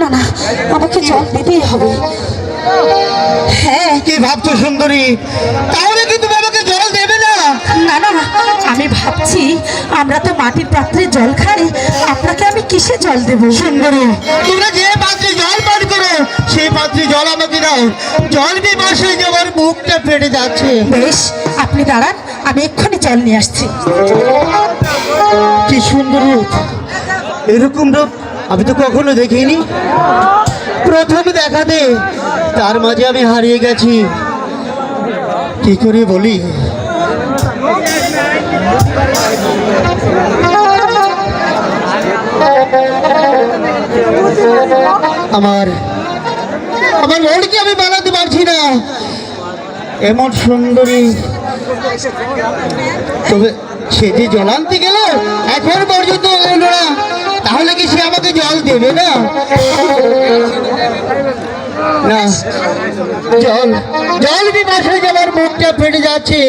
না না আমাকে জল দিতেই হবে। হ্যাঁ। কি ভাবছ সুন্দরী? তাহলে কি তুমি আমাকে জল দেবে না? না না আমি ভাবছি আমরা তো মাটির পাত্রে জল খাই আপনাকে আমি কিসে জল দেবো? সুন্দরী তোমরা যে পাত্রে জল পান করো সেই পাত্রে জল আমাকে দাও। জল বিমাসে যে আমার মুখটা ফেটে যাচ্ছে। বেশ আপনি দাঁড়ান আমি এক্ষুনি জল নিয়ে আসছি। কি সুন্দর রূপ এরকম রূপ আমি তো কখনো দেখিনি। প্রথম দেখাতে, তার মাঝে আমি হারিয়ে গেছি। কি করে বলি? আমার আমার মনকে আমি বানাতে পারছি না। এমন সুন্দরী। তবে সে যে এখন পর্যন্ত এলো না তাহলে কি সে আমাকে জল দেবে না? না, জল জল বিমাসে আমার মুখটা ফেটে যাচ্ছে,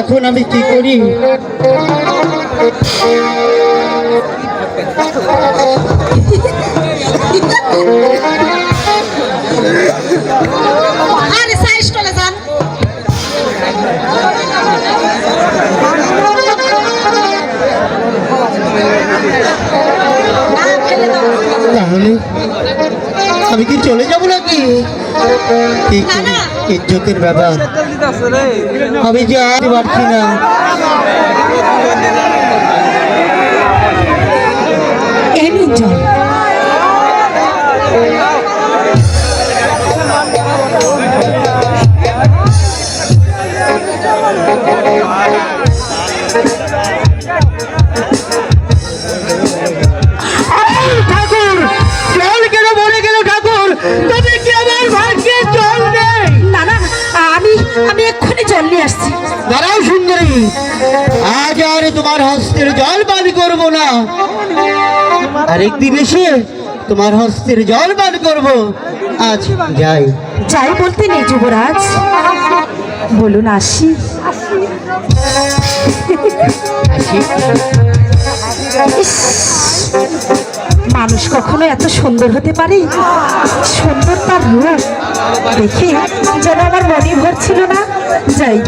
এখন আমি কি করি? তাহলে আমি কি চলে যাব নাকি? ইজ্জতের ব্যাপার। আমি যে আর পারছি না। এই তবে কি আমার ভাগ্যে জল নেই? না না আমি আমি এক্ষুনি জল নিয়ে আসছি। দাঁড়াও সুন্দরী। আজ আর তোমার হস্তের জল পান করব না। আরেকদিন এসে তোমার হস্তের জল পান করব। আজ যাই। যাই বলতে নেই যুবরাজ। বলুন আসি। আসি। মানুষ কখনো এত সুন্দর হতে পারে? সুন্দর তার রূপ দেখে যেন আমার মনে ভরছিল না। যাই।